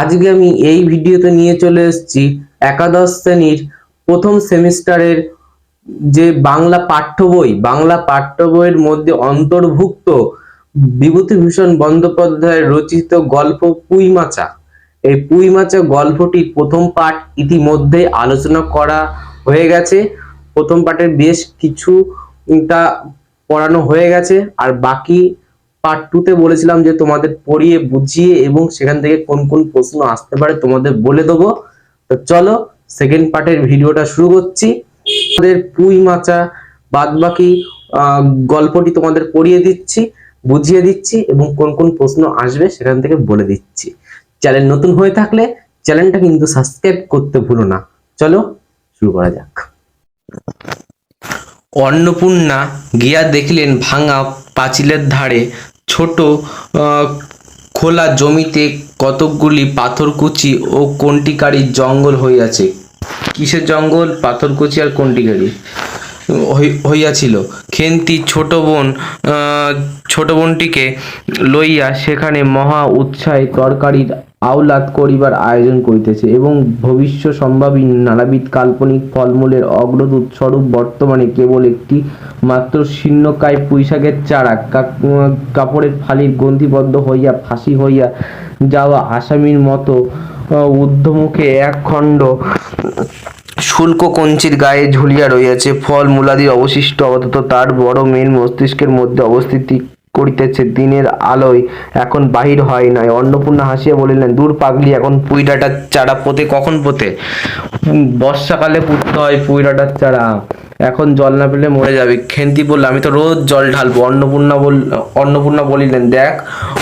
আজকে আমি এই ভিডিওতে নিয়ে চলে এসেছি একাদশ শ্রেণির প্রথম সেমিস্টারের যে বাংলা পাঠ্য বই, বাংলা পাঠ্য বইয়ের মধ্যে অন্তর্ভুক্ত বিভূতিভূষণ বন্দ্যোপাধ্যায়ের রচিত গল্প পুঁই মাচা এই পুঁই মাচা গল্পটির প্রথম পাঠ ইতিমধ্যে আলোচনা করা হয়ে গেছে। প্রথম পাঠের বেশ কিছুটা পড়ানো হয়ে গেছে। আর বাকি পার্ট টুতে বলেছিলাম যে তোমাদের পড়িয়ে, বুঝিয়ে এবং সেখান থেকে কোন কোন প্রশ্ন আসতে পারে তোমাদের বলে দেবো। তো চলো সেকেন্ড পার্টের ভিডিওটা শুরু করছি। তোমাদের পুঁই মাচা বাদ বাকি গল্পটি তোমাদের পড়িয়ে দিচ্ছি, বুঝিয়ে দিচ্ছি এবং কোন কোন প্রশ্ন আসবে সেখান থেকে বলে দিচ্ছি। চ্যানেল নতুন হয়ে থাকলে চ্যানেলটা কিন্তু সাবস্ক্রাইব করতে ভুলো না। চলো, শুরু করা যাক। অন্নপূর্ণা গিয়া দেখিলেন ভাঙা পাঁচিলের ধারে ছোট খোলা জমিতে কতকগুলি পাথরকুচি ও কন্টিকারির জঙ্গল হইয়াছে? কিসের জঙ্গল? পাথরকুচি আর কন্টিকারি হই- হইয়াছিল। খেন্তি ছোট বোন ছোট বোনটিকে লইয়া সেখানে মহা উৎসাহে তরকারির আওলাদ করিবার আয়োজন করিতেছে এবং ভবিষ্য সম্ভাবী নানাবিধ কাল্পনিক ফলমূলের অগ্রদূত স্বরূপ বর্তমানে কেবল একটি মাত্র শীর্ণকায় পুঁইশাকের চারা কাপড়ের ফালির গ্রন্থিবদ্ধ হইয়া, ফাঁসি হইয়া যাওয়া আসামির মতো ঊর্ধ্বমুখে এক খণ্ড শুল্ক কঞ্চির গায়ে ঝুলিয়া রইয়াছে ফল মূলাদির অবশিষ্ট আপাতত তার বড় মেন মস্তিষ্কের মধ্যে অবস্থিতি করিতেছে, দিনের আলোয় এখন বাহির হয় নাই। অন্নপূর্ণা হাসিয়া বলিলেন, দূর পাগলি, এখন পুইডাটার চারা পোতে, কখন পোতে? বর্ষাকালে পুঁততে হয় পুইডাটার চারা। এখন জল না পেলে মরে যাবে। খেন্তি বলল, আমি তো রোজ জল ঢালবো। অন্নপূর্ণা বল, অন্নপূর্ণা বলিলেন, দেখ,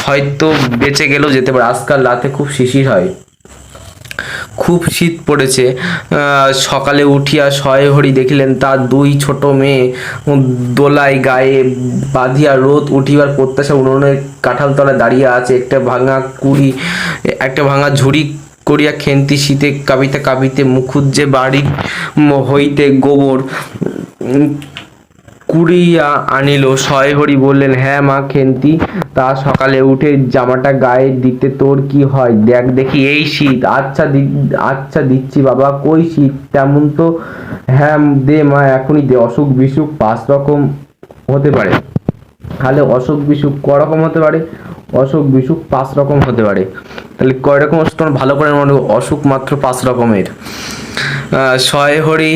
হয়তো বেঁচে গেলেও যেতে পারে। আজকাল রাতে খুব শিশির হয়। খুব শীত পড়েছে। সকালে উঠিয়া শয়ে হরি দেখিলেন, তার দুই ছোট মেয়ে দোলায় গায়ে বাঁধিয়া রোদ উঠিবার প্রত্যাশা উনুনের কাঁঠাল তলায় দাঁড়িয়ে আছে। একটা ভাঙা কুড়ি, একটা ভাঙা ঝুড়ি করিয়া খেন্তি শীতে কাঁপিতে কাঁপিতে মুখুজ্জে বাড়ি হইতে গোবর কুড়িয়া আনিল। হরি বললেন হ্যাঁ মা খেন্তি, তা সকালে উঠে জামাটা গায়ে দিতে তোর কি হয়? দেখ দেখি এই শীত। আচ্ছা আচ্ছা দিচ্ছি বাবা, কই শীত? তেমন তো হ্যাঁ দে মা, এখনই দে। অসুখ বিসুখ পাঁচ রকম হতে পারে। তাহলে অসুখ বিসুখ ক রকম হতে পারে? অসুখ বিসুখ পাঁচ রকম হতে পারে। তাহলে কয় রকম? অসুখ ভালো করে মনে অসুখ মাত্র পাঁচ রকমের। শয়ে হরি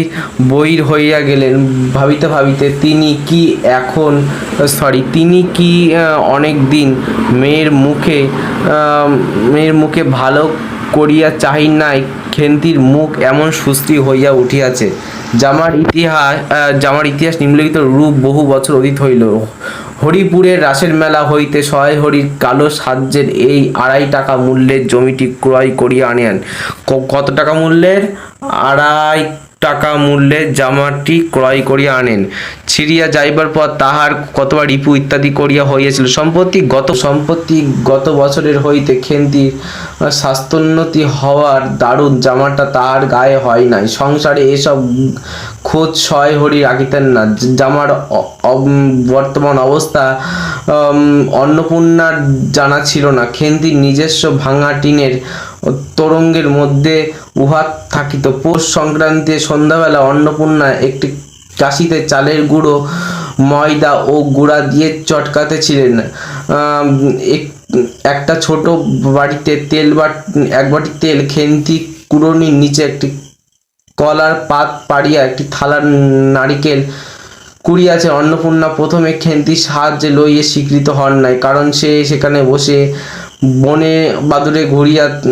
হইয়া গেলেন। ভাবিতে ভাবিতে তিনি কি এখন সরি তিনি কি অনেক দিন মেয়ের মুখে মেয়ের মুখে ভালো করিয়া চাহিন নাই, খেন্তির মুখ এমন সুস্থি হইয়া উঠিয়াছে জামার ইতিহাস জামার ইতিহাস নিম্নলিখিত রূপ বহু বছর অতীত হইল। হরিপুরের রাসের মেলা হইতে সহায় হরির কালো সাহায্যের এই আড়াই টাকা মূল্যের জমিটি ক্রয় করিয়া আনিয়ান। কত টাকা মূল্যের? আড়াই টাকা মূল্যের জামাটি ক্রয় করিয়া আনেন। ছিড়িয়া যাইবার পর তাহার কতবার রিপু ইত্যাদি করিয়া হইয়াছিল। সম্পত্তি গত সম্পত্তি গত বছরের হইতে খেন্তির স্বাস্থ্যোন্নতি হওয়ার দারুণ জামাটা তাহার গায়ে হয় নাই। সংসারে এসব খোঁজ ছয় হরি রাখিতেন না। জামার বর্তমান অবস্থা অন্নপূর্ণার জানা ছিল না। খেন্তির নিজস্ব ভাঙা টিনের তরঙ্গের মধ্যে উহা থাকিত। পৌষ সংক্রান্তি সন্ধ্যাবেলা অন্নপূর্ণা একটি কাশিতে চালের গুঁড়ো, ময়দা ও গুঁড়া দিয়ে চটকাতে ছিলেন এক- একটা ছোট বাড়িতে তেল বা, এক বাটি তেল, খেন্তি কুড়নির নিচে একটি কলার পাত পাড়িয়া একটি থালার নারিকেল কুড়িয়াছে। অন্নপূর্ণা প্রথমে খেন্তির সাহায্যে লইয়ে স্বীকৃত হন নাই, কারণ সে সেখানে বসে বনে বাদুরে ঘুরিয়া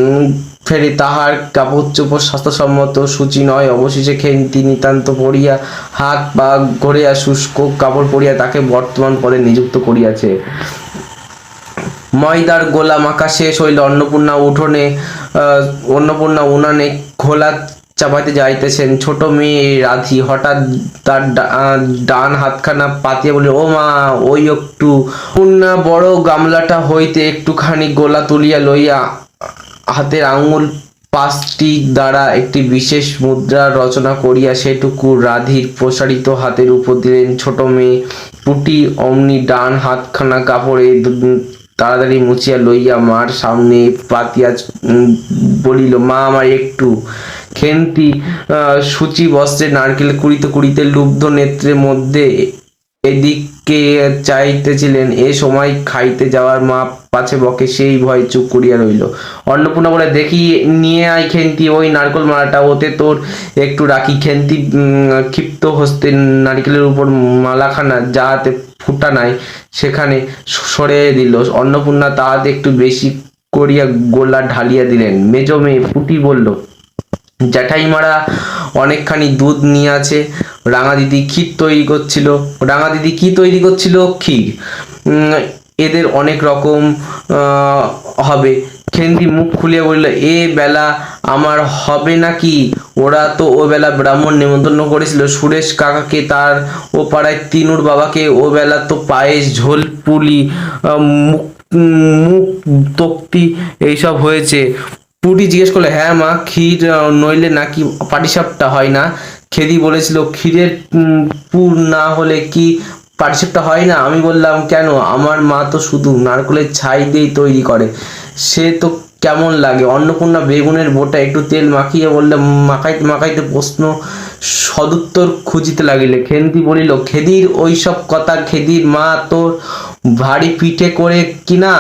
ফেরে তাহার কাপড়চোপ স্বাস্থ্যসম্মত সূচি নয়। অবশেষে খেন্তি নিতান্ত পড়িয়া হাত পা গড়িয়া শুষ্ক কাপড় পরিয়া তাকে বর্তমান পদে নিযুক্ত করিয়াছে। ময়দার গোলা মাখা শেষ হইল অন্নপূর্ণা উঠোনে অন্নপূর্ণা উনানে খোলা চাপাইতে যাইতেছেন। ছোট মেয়ে রাধি হঠাৎ তার ডান হাতখানা পাতিয়া বলে ও মা, ওই একটু। পূর্ণা বড় গামলাটা হইতে একটুখানি গোলা তুলিয়া লইয়া হাতের আঙুল পাঁচটি দ্বারা একটি বিশেষ মুদ্রা রচনা করিয়া সেটুকু রাধির প্রসারিত হাতের উপর দিলেন। ছোট মেয়ে পুটি অমনি ডান হাতখানা কাপড়ে তাড়াতাড়ি মুছিয়া লইয়া মার সামনে পাতিয়া বলিল, মা আমার একটু খেন্তি সূচি বস্ত্রে নারকেল কুড়িতে কুড়িতে লুব্ধ নেত্রের মধ্যে এদিকে চাইতেছিলেন? এ সময় খাইতে যাওয়ার মা পাছে বকে, সেই ভয় চুপ করিয়া রইল। অন্নপূর্ণা বলে, দেখি, নিয়ে আয় খেন্তি, ওই নারকেল মালাটা, ওতে তোর একটু রাখি। খেন্তি ক্ষিপ্ত হস্তে নারকেলের উপর মালাখানা, যাহাতে ফুটা নাই, সেখানে সরে দিল। অন্নপূর্ণা তাহাতে একটু বেশি করিয়া গোলা ঢালিয়া দিলেন। মেজ মেয়ে পুটি বলল জ্যাঠাইমারা অনেকখানি দুধ নিয়ে আছে। রাঙা দিদি ক্ষীর তৈরি করছিল? রাঙা দিদি কি তৈরি করছিল? ক্ষীর। এদের অনেক রকম হবে। খেন্দি মুখ খুলিয়া বলল, এ বেলা আমার হবে নাকি? ওরা তো ও বেলা ব্রাহ্মণ নেমন্তন্ন করেছিল। সুরেশ কাকাকে তার ও পাড়ায় তিনুর বাবাকে ও বেলা তো পায়েস, ঝোল, পুলি মুখ মুখ, তক্তি এইসব হয়েছে। পুটি জিজ্ঞেস করল হ্যাঁ মা, ক্ষীর নইলে নাকি পাটিসাপটা হয় না? খেদি বলেছিল, ক্ষীরের পুর না হলে কি পাটিসাপটা হয় না? আমি বললাম, কেন? আমার মা তো শুধু নারকলের ছাই দিয়েই তৈরি করে। সে তো কেমন লাগে? অন্নপূর্ণা বেগুনের বোটা একটু তেল মাখিয়ে বললে, মাখাইতে মাখাইতে প্রশ্ন সদুত্তর খুঁজিতে লাগিলে। খেন্তি বলিল, খেদির ওইসব কথা, খেদির মা তোর ভারী পিঠে করে কিনা?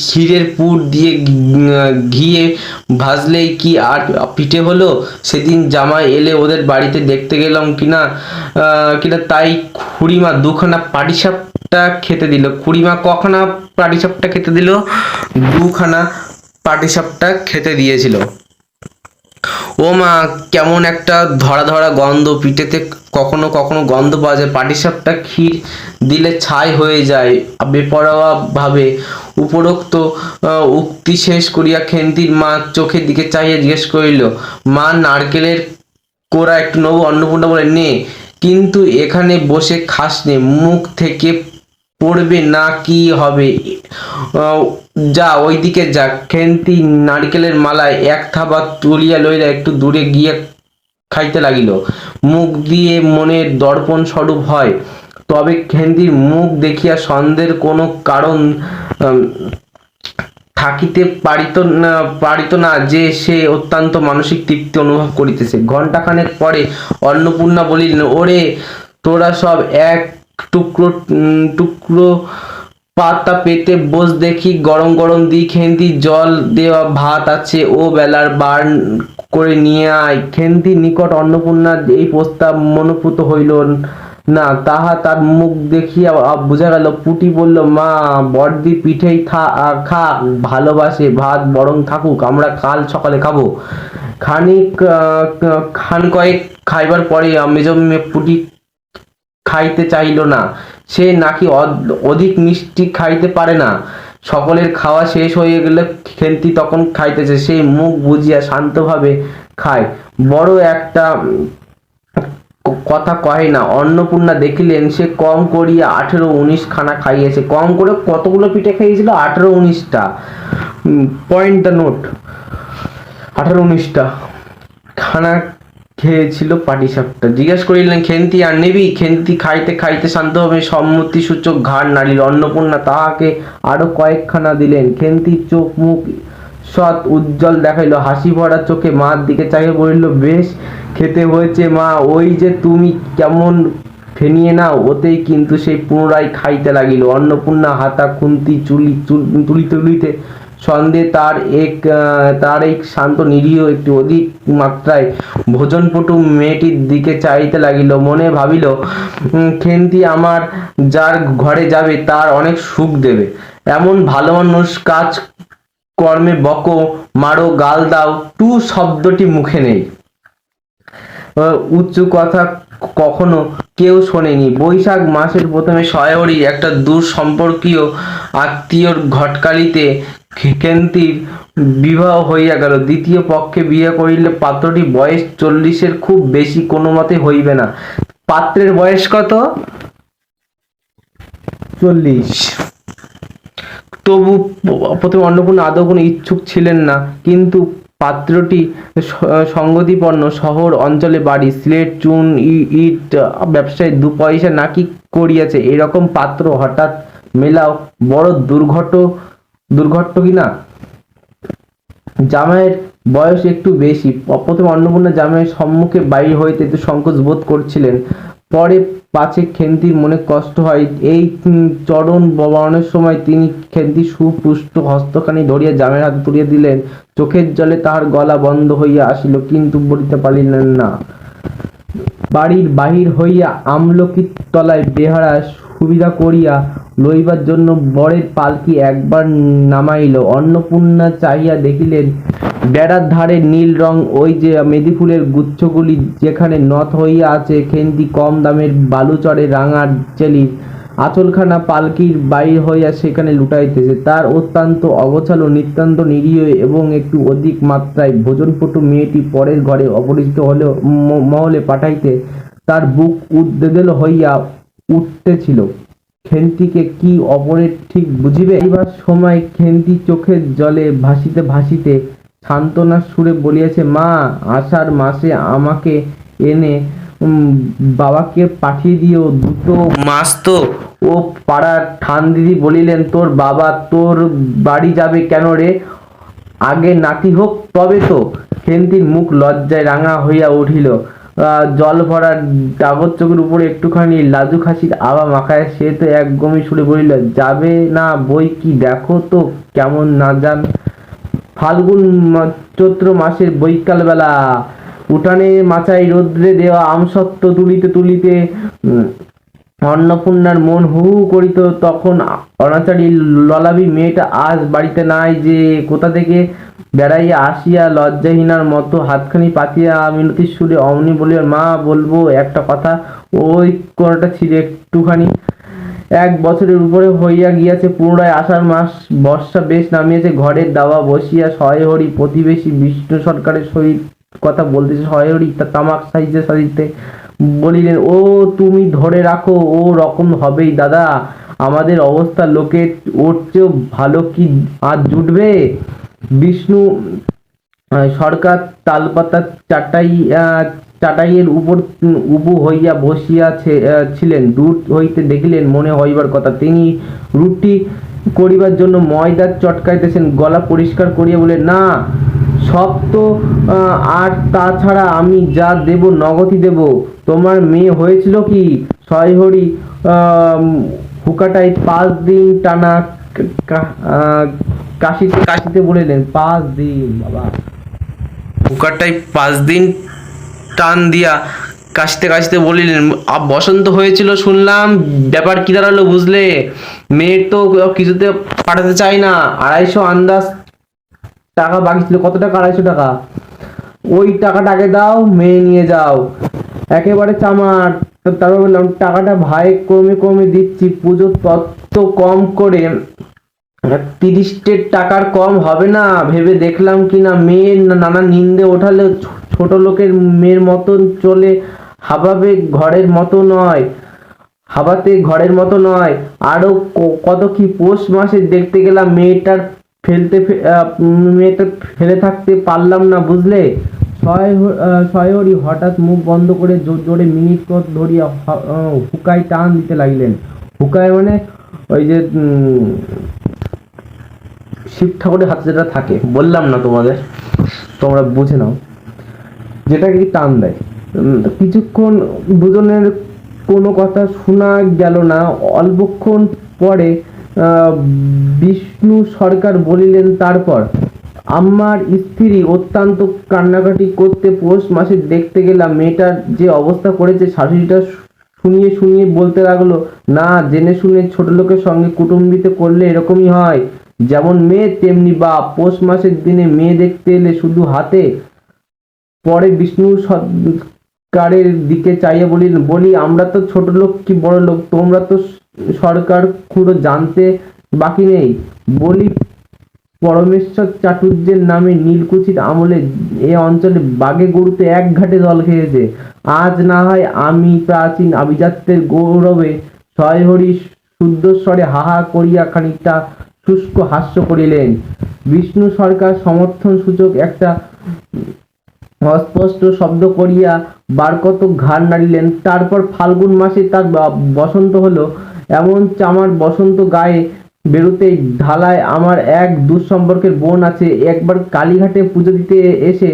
ক্ষীরের পুর দিয়ে ঘিয়ে ভাজলেই কি আর পিঠে হলো? সেদিন জামাই এলে ওদের বাড়িতে দেখতে গেলাম কিনা কিনা তাই খুড়িমা দুখানা পাটিসাপটা খেতে দিল। খুড়িমা কখানা পাটিসাপটা খেতে দিল? দুখানা পাটিসাপটা খেতে দিয়েছিল। ও মা কেমন একটা ধরা ধরা গন্ধ। পিঠেতে কখনো কখনো গন্ধ পাওয়া যায়। পাটিসাপটা ক্ষীর দিলে ছাই হয়ে যায়। বেপরোয়া ভাবে উপরোক্ত উক্তি শেষ করিয়া খেন্তির মা চোখের দিকে চাইয়া জিজ্ঞেস করিল, মা, নারকেলের কোরা একটু নেব, অন্নপূর্ণা বলে, নে, কিন্তু এখানে বসে খাস নে, মুখ থেকে পড়বে না কি হবে? যা, ওইদিকে যা। খেন্তি নারকেলের মালায় এক থাবা তুলিয়া লইলা একটু দূরে গিয়ে খাইতে লাগিল। মুখ দিয়ে মনের দর্পণ স্বরূপ হয়। তবে খেন্তির মুখ দেখিয়া সন্দেহের কোনো কারণ থাকিতে পারিত না পারিত না যে সে অত্যন্ত মানসিক তৃপ্তি অনুভব করিতেছে। ঘন্টাখানেক পরে অন্নপূর্ণা বলিলেন, ওরে, তোরা সব এক টুকরো টুকরো পাতা পেতে বস দেখি, গরম গরম দি খেন্দি, জল দেওয়া ভাত আছে, ও বেলার বার করে নিয়ে আয়। খেন্তি নিকট অন্নপূর্ণা এই প্রস্তাব মনোপুত হইল না, তাহা তার মুখ দেখিয়া বোঝা গেল, পুটি বলল, মা বড়দি পিঠেই থা খা, ভালোবাসে ভাত বরং থাকুক, আমরা কাল সকালে খাব। খানিক খান কয়েক খাইবার পরে মেজ মেয়ে পুটি খাইতে চাইল না। সে নাকি অধিক মিষ্টি খাইতে পারে না। সকলের খাওয়া শেষ হয়ে গেলে খেন্তি তখন খাইতেছে। সে মুখ বুঝিয়া শান্তভাবে খায়। বড় একটা কথা কহে না। অন্নপূর্ণা দেখিলেন, সে কম করিয়া আঠেরো উনিশ খানা খাইয়েছে। কম করে কতগুলো পিঠে খাইয়েছিল? আঠেরো উনিশটা। পয়েন্ট দ্য নোট আঠারো উনিশটা খানা খেয়েছিল পাটিসাপটা। জিজ্ঞাসা করিলেন, খেন্তি আর নেবি? খেন্তি খাইতে খাইতে শান্তভাবে সম্মতি সূচক ঘাড় নাড়িল। অন্নপূর্ণা তাহাকে আরও কয়েকখানা দিলেন। খেন্তি চোখ মুখ সৎ উজ্জ্বল দেখাইল। হাসি ভরা চোখে মার দিকে চাইয়ে বলিল বেশ খেতে হয়েছে, মা। ওই যে তুমি কেমন ফেনিয়ে নাও, ওতেই কিন্তু সেই পুনরায় খাইতে লাগিল। অন্নপূর্ণা হাতা, খুন্তি, চুলি তুলি তুলিতে সন্দেহ তার এক তার এক শান্ত নিরীহ একটি অধিক মাত্রায় ভোজনপটু মেয়েটির দিকে চাইতে লাগিল। মনে ভাবিল খেন্তি আমার যার ঘরে যাবে, তার অনেক সুখ দেবে। এমন ভালো মানুষ কাজ কর্মে বকো, মারো, গাল দাও, টু শব্দটি মুখে নেই। উঁচু কথা কখনো কেউ শোনেনি। বৈশাখ মাসের প্রথমে শহরই একটা দূর সম্পর্কীয় আত্মীয়র ঘটকালিতে খেকেন্তির বিবাহ হইয়া গেল। দ্বিতীয় পক্ষে বিয়ে করিলে পাত্রটি বয়স চল্লিশের খুব বেশি কোনো মতে হইবে না। পাত্রের বয়স কত? চল্লিশ। তবু প্রথমে অন্নপূর্ণা আদৌ কোনো ইচ্ছুক ছিলেন না কিন্তু পাত্রটি সঙ্গতিপন্ন শহর অঞ্চলে বাড়ি। স্লেট, চুন ইট ব্যবসায় দু পয়সা নাকি করিয়াছে এরকম পাত্র হঠাৎ মেলাও বড় দুর্ঘট দুর্ঘট্য কিনা জামাইয়ের বয়স একটু বেশি। প্রথমে অন্নপূর্ণা জামাইয়ের সম্মুখে বাইর হইতে একটু সংকোচ বোধ করছিলেন। পরে পাছে খেন্তির মনে কষ্ট হয়। এই চরণ বরণের সময় তিনি খেন্তি সুপুষ্ট হস্তখানি ধরিয়া জামের হাতে তুলিয়া দিলেন। চোখের জলে তাহার গলা বন্ধ হইয়া আসিল, কিন্তু বলিতে পারিলেন না। বাড়ির বাহির হইয়া আমলকির তলায় বেহারা সুবিধা করিয়া লইবার জন্য বরের পালকি একবার নামাইল। অন্নপূর্ণা চাহিয়া দেখিলেন বেড়ার ধারে নীল রং, ওই যে মেদি ফুলের গুচ্ছগুলি যেখানে নথ হইয়া আছে খেন্দি কম দামের বালুচরে রাঙা চেলি, আচলখানা পালকির বাইর হইয়া সেখানে লুটাইতেছে। তার অত্যন্ত অগোছালো, নিতান্ত নিরীহ এবং একটু অধিক মাত্রায় ভোজনপটু মেয়েটি পরের ঘরে অপরিচিত হলেও মহলে পাঠাইতে তার বুক উদ্বেগেল হইয়া উঠতেছিল। খেন্তিকে কি অপরের ঠিক বুঝিবে? এইবার সময় খেন্তি চোখের জলে ভাসিতে ভাসিতে সান্ত্বনার সুরে বলিয়াছে, মা, আষাঢ় মাসে আমাকে এনে বাবাকে পাঠিয়ে দিও দুটো মাস তো। ও পাড়ার ঠান দিদি বলিলেন, তোর বাবা তোর বাড়ি যাবে কেন রে? আগে নাতি হোক, তবে তো। খেন্তির মুখ লজ্জায় রাঙা হইয়া উঠিল। জল ভরা ডাগর চোখের উপরে একটুখানি লাজু খাসির আবা মাখায়, সে তো এক গমি সুরে বলিল, যাবে না বই কি দেখো তো, কেমন না জান ফাল্গুন চৈত্র মাসের বৈকাল বেলা উঠানে মাচায় রোদ্রে দেওয়া আমসত্ত্ব তুলিতে তুলিতে অন্নপূর্ণার মন হু হু করিত। তখন অনাচারী ললাবি মেয়েটা আজ বাড়িতে নাই যে কোথা থেকে বেড়াইয়া আসিয়া লজ্জাহীনার মতো হাতখানি পাতিয়া মিনতির সুরে অমনি বলিয়া মা, বলব একটা কথা। ওই কোনটা ছিল একটুখানি এক বছরের উপরে হইয়া গিয়াছে, পুনরায় আষাঢ় মাস, বর্ষা বেশ নামিয়েছে, ঘরের দাওয়া বসিয়া সহহরি প্রতিবেশী বিষ্ণু সরকারের সহিত কথা বলতেছে, সহহরি তা- তামাক সাজিতে সাজিতে বলিলেন, ও তুমি ধরে রাখো, ও রকম হবেই দাদা, আমাদের অবস্থা লোকে ওর চেয়েও ভালো কি আর জুটবে? বিষ্ণু সরকার তালপাতা চাটাই চাটাইয়ের উপর উবু হইয়া বসিয়াছে ছিলেন। দূর হইতে দেখিলেন মনে হইবার কথা। তিনি রুটি করিবার জন্য ময়দার চটকাইতেছেন, গলা পরিষ্কার করিয়া বলে না, সব তো আর তাছাড়া আমি যা দেব নগদই দেব। তোমার মেয়ে হয়েছিল কি? সয়হরি হুকাটাই পাঁচ দিন টানা কাশিতে কাশিতে বলিলেন, পাঁচ দিন, বাবা। হুকাটাই পাঁচ দিন টান দিয়া কাশতে কাশতে বলিলেন বসন্ত হয়েছিল শুনলাম, ব্যাপার কি দাঁড়াল বুঝলে? মেয়ের তো কিছুতে পাঠাতে চাই না, আড়াইশো আন্দাজ টাকা বাকি ছিল, কত টাকা? আড়াইশো টাকা। ওই টাকাটা আগে দাও, মেয়ে নিয়ে যাও। একেবারে চামার। তারপর বললাম, টাকাটা ভাই কমে কমে দিচ্ছি পুজো তত্ত্ব কম করে। তিরিশের টাকার কম হবে না, ভেবে দেখলাম কি না, মেয়ের নানা নিন্দে ওঠালে ছোট লোকের মেয়ের মতন চলে হাবাবে ঘরের মতো নয়, হাবাতে ঘরের মতো নয়। আরও ক- কত কি পৌষ মাসে দেখতে গেলাম মেয়েটার ফেলতে মেয়েটা ফেলে থাকতে পারলাম না, বুঝলে? সয়হরি হঠাৎ মুখ বন্ধ করে জোর জোরে মিনিট পথ ধরিয়া হুকায় টান দিতে লাগলেন। হুকায় মানে ওই যে শিব ঠাকুরের হাতে যেটা থাকে, বললাম না তোমাদের, তোমরা বুঝে নাও। যেটাকে কি টান দেয়। কিছুক্ষণ দুজনের কোনো কথা শোনা গেল না। অল্পক্ষণ পরে বিষ্ণু সরকার বলিলেন, তারপর আমার স্ত্রী অত্যন্ত কান্নাকাটি করতে পৌষ মাসে দেখতে গেলাম। মেয়েটার যে অবস্থা করেছে, শাশুড়িটা শুনিয়ে শুনিয়ে বলতে লাগল, না, জেনে শুনে ছোট লোকের সঙ্গে কুটুম্বিতে করলে এরকমই হয়। যেমন মেয়ে, তেমনি বা পৌষ মাসের দিনে মেয়ে দেখতে এলে শুধু হাতে পরে বিষ্ণু সরকারের দিকে চাইয়ে বলিলেন, বলি, আমরা তো ছোট লোক কি বড় লোক? তোমরা তো সরকার খুঁড়ো, জানতে বাকি নেই। বলি, পরমেশ্বর চাটুর্যের নামে নীলকুচির আমলে এ অঞ্চলে বাঘে গরুতে এক ঘাটে জল খেয়েছে। আজ না হয় আমি প্রাচীন আভিজাত্যের গৌরবে সয়হরি শুদ্ধস্বরে হাহা করিয়া খানিকটা শুষ্ক হাস্য করিলেন। বিষ্ণু সরকার সমর্থন সূচক একটা অস্পষ্ট শব্দ করিয়া বার কত ঘাড় নাড়িলেন। তারপর ফাল্গুন মাসে তার বসন্ত হলো। এমন চামার বসন্ত গায়ে বেরোতেই ঢালায় আমার এক দুঃসম্পর্কের বোন আছে। একবার কালীঘাটে পুজো দিতে এসে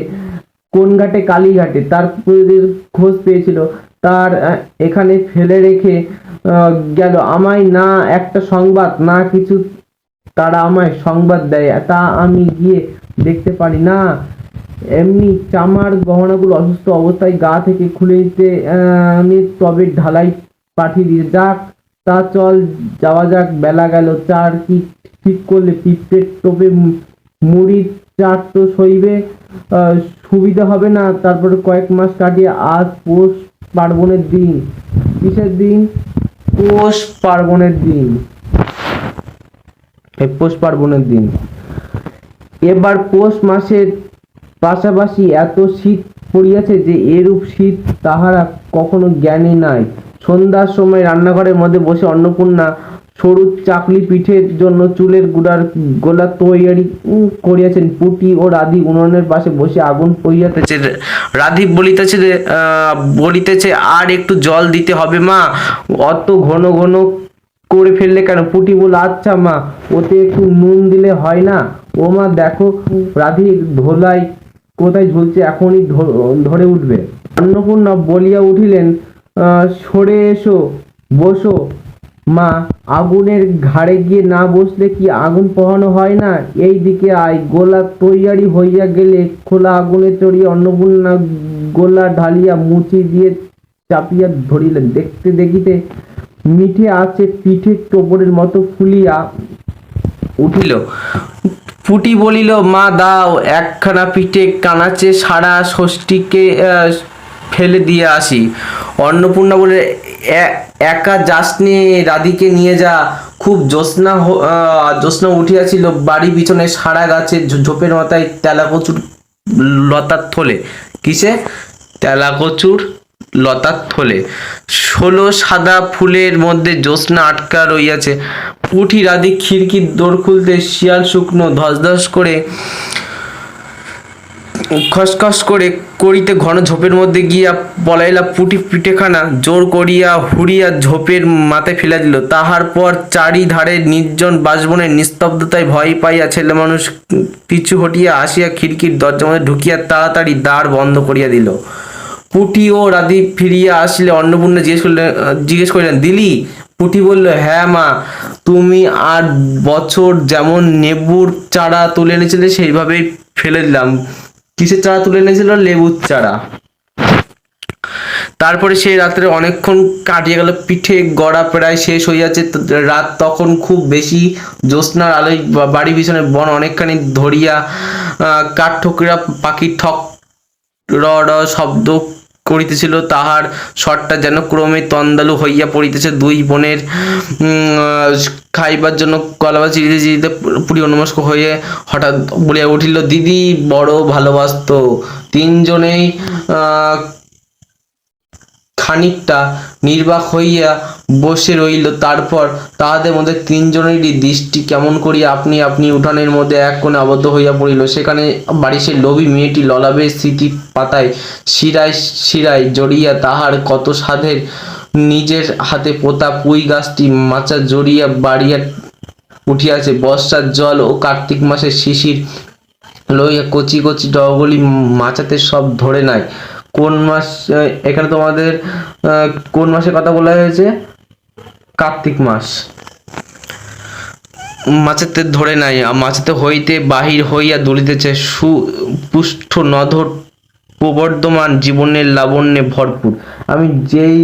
কোন ঘাটে? কালীঘাটে। তার পুজোদের খোঁজ পেয়েছিল। তার এখানে ফেলে রেখে গেল। আমায় না একটা সংবাদ, না কিছু, তারা আমায় সংবাদ দেয়। তা আমি গিয়ে দেখতে পারি না। এমনি চামার গহনাগুলো অসুস্থ অবস্থায় গা থেকে খুলে আহ, আমি তবে ঢালাই পাঠিয়ে দিয়ে যাক। তা চল যাওয়া যাক বেলা গেল। চার কি ঠিক করলে? পিঁপড়ের টোপে মু- মুড়ি চার তো সইবে। সুবিধা হবে না। তারপরে কয়েক মাস কাটিয়ে আজ পৌষ পার্বণের দিন। কিসের দিন? পৌষ পার্বণের দিন। পৌষ পার্বণের দিন। এবার পৌষ মাসের পাশাপাশি এত শীত পড়িয়াছে যে এরূপ শীত তাহারা কখনো জ্ঞানী নাই। সন্ধ্যার সময় রান্নাঘরের মধ্যে বসে অন্নপূর্ণা সরু চাকলি পিঠের জন্য চুলের গুড়ার গোলা তৈয়ারি করিয়াছেন। পুটি ও রাধি উনুনের পাশে বসে আগুন পইয়াতেছে রাধীপ বলিতেছে বলিতেছে, আর একটু জল দিতে হবে মা। অত ঘন ঘন করে ফেললে কেন? পুটি বল আচ্ছা মা, ওতে একটু নুন দিলে হয় না? ও মা, দেখো, রাধির ধোলাই কোথায় ঝুলছে এখনই ধরে উঠবে। অন্নপূর্ণা বলিয়া উঠিলেন সরে এসো, বসো। মা, আগুনের ঘাড়ে গিয়ে না বসলে কি আগুন পোহানো হয় না? এই দিকে আয়, গোলা তৈয়ারি হইয়া গেলে খোলা আগুনে চড়িয়ে অন্নপূর্ণা গোলা ঢালিয়া মুচি দিয়ে চাপিয়া ধরিলেন। দেখতে দেখিতে মিঠে আছে পিঠের টোপরের মতো ফুলিয়া উঠিল। পুটি বলিল, মা, দাও, একখানা পিঠে কানাচে সারা ষষ্ঠীকে ফেলে দিয়ে আসি। অন্নপূর্ণা বলে "এ- একা যাসনি রাধিকে নিয়ে যা। খুব জ্যোৎস্না জ্যোৎস্না উঠিয়াছিল বাড়ি পিছনে সারা গাছে ঝোপের মাথায় তেলাকচুর লতার থলে। কিসে? তেলাকচুর লতার থলে ষোলো সাদা ফুলের মধ্যে জ্যোৎস্না আটকা রইয়াছে। পুঠি রাধি খিড়কির দোর খুলতে শিয়াল শুকনো ধস ধস করে, খসখস করে করিতে ঘন ঝোপের মধ্যে গিয়া পলাইলা পুটি পিঠেখানা জোর করিয়া হুড়িয়া ঝোপের মাথায় ফেলা দিল। তাহার পর চারিধারে নির্জন বাসবনের নিস্তব্ধতায় ভয় পাইয়া ছেলে মানুষ পিছু হটিয়া আসিয়া খিড়কির দরজার মধ্যে ঢুকিয়া তাড়াতাড়ি দ্বার বন্ধ করিয়া দিল। পুটি ও রাধি ফিরিয়া আসলে অন্নপূর্ণা জিজ্ঞেস করলেন জিজ্ঞেস করিলেন দিলি? পুটি বলল হ্যাঁ মা তুমি আর বছর যেমন নেবুর চারা তুলে এনেছিলে সেইভাবেই ফেলে দিলাম। কিসের চারা তুলে এনেছিল? লেবুর চারা। তারপরে সেই রাত্রে অনেকক্ষণ কাটিয়ে গেল পিঠে গড়া প্রায় শেষ হইয়াছে রাত তখন খুব বেশি জ্যোৎস্নার আলোয় বাড়ি পিছনে বন অনেকখানি ধরিয়া আহ, কাঠঠোকরা পাখির ঠক র শব্দ করিতেছিল, তাহার শটটা যেন ক্রমে তন্দালু হইয়া পড়িতেছে। দুই বোনের খাইবার জন্য কলাবা চিড়িতে চিড়িতে পুরী অনুমস্ক হয়ে হঠাৎ বলিয়া উঠিল, দিদি, বড় ভালোবাসত। তিনজনেই খানিকটা নির্বাক হইয়া বসে রইল। তারপর তাহাদের মধ্যে তিনজনেরই দৃষ্টি কেমন করিয়া আপনি আপনি উঠানের মধ্যে এক কোণে আবদ্ধ হইয়া পড়িল। সেখানে বাড়ি সে লোভী মেয়েটি ললাবের স্মৃতি পাতায় শিরায় শিরায় জড়িয়া তাহার কত সাধের নিজের হাতে পোতা পুঁই গাছটি মাচা জড়িয়া বাড়িয়া উঠিয়াছে। বর্ষার জল ও কার্তিক মাসের শিশির লইয়া কচি কচি ডগগুলি মাচাতে সব ধরে নাই কোন মাস এখানে তোমাদের কোন মাসের কথা বলা হয়েছে? কার্তিক মাস। মাছেতে ধরে নাই মাছেতে হইতে বাহির হইয়া দলিতেছে। সুপুষ্ট নধর প্রবর্ধমান জীবনের লাবণ্যে ভরপুর। আমি যেই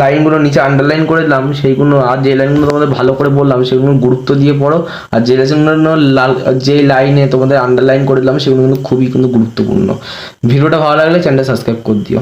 লাইনগুলো নিচে আন্ডারলাইন করে দিলাম, সেইগুলো, আর যে লাইনগুলো তোমাদের ভালো করে বললাম, সেগুলো গুরুত্ব দিয়ে পড়ো, আর যে লাইনগুলো লাল, যে লাইনে তোমাদের আন্ডারলাইন করে দিলাম, সেগুলো কিন্তু খুবই কিন্তু গুরুত্বপূর্ণ। ভিডিওটা ভালো লাগলে চ্যানেলটা সাবস্ক্রাইব করে দিও।